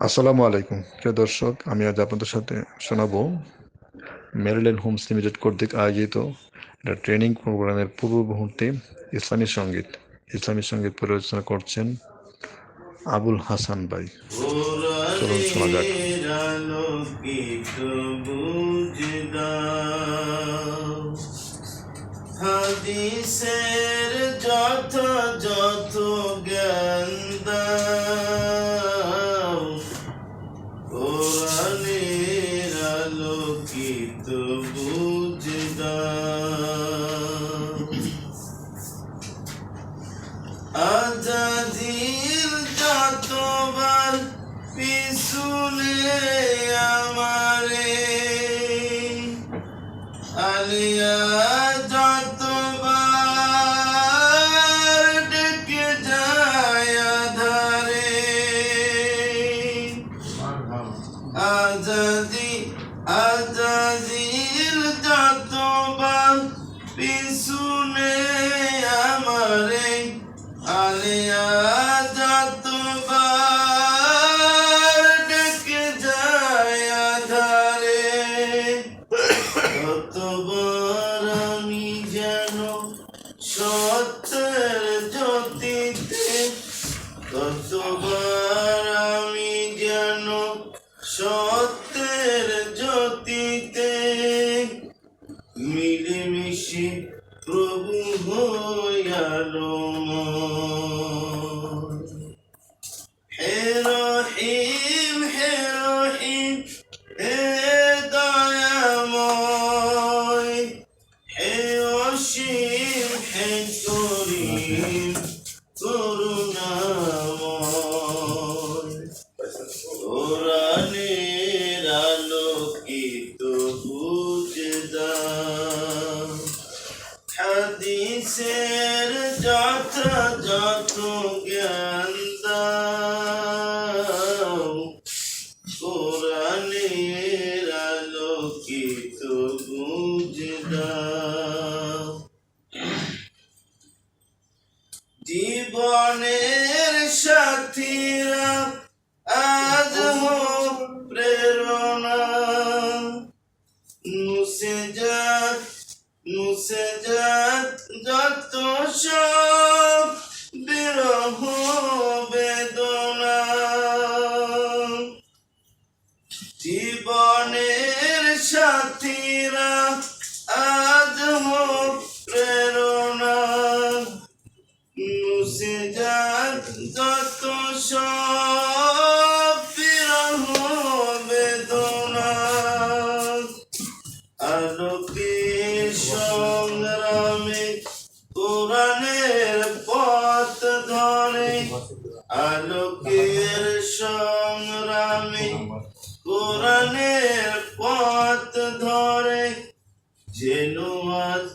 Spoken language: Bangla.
আসসালামু আলাইকুম, প্রিয় দর্শক, আমি আজ আপনাদের সাথে শোনাবো মেরিল্যান্ড হোমস লিমিটেড কর্তৃক আয়োজিত একটা ট্রেনিং প্রোগ্রামের পূর্ব মুহূর্তে ইসলামী সংগীত ইসলামী সংগীত পরিচালনা করছেন আবুল হাসান ভাই চলুন শোনা যাক বুঝদাও। জ্ঞান কোরআনের আলোকিত বুঝদাও আজাদির যতবার পিছুনে আমারে আলিয়া যতবার আজাদির যতবার পিছুনে আমারে, আলিয়া যতবার ডেকে যায় আধারে। ততবার আমি যেন সত্যের জ্যোতিতে ততবার আমি যেন সত্যের মিলেমিশে প্রভু হইয়ালো। হে রহিম হে রহিম হে দয়াময় হে অসীম হাদিসের যথাযথ জ্ঞান দাও। কোরআনের আলোকিত বুঝদাও জীবনের সাথীরা আজ প্রেরণা। মুছে যাক মুছে যত সব বিরহ বেদনা। জীবনের সাথীরা আজ হোক প্রেরণা। মুছে যত সব কোরআনের পথ ধরে আলোকের সংগ্রামে কোরআনের পথ ধরে যেন আজ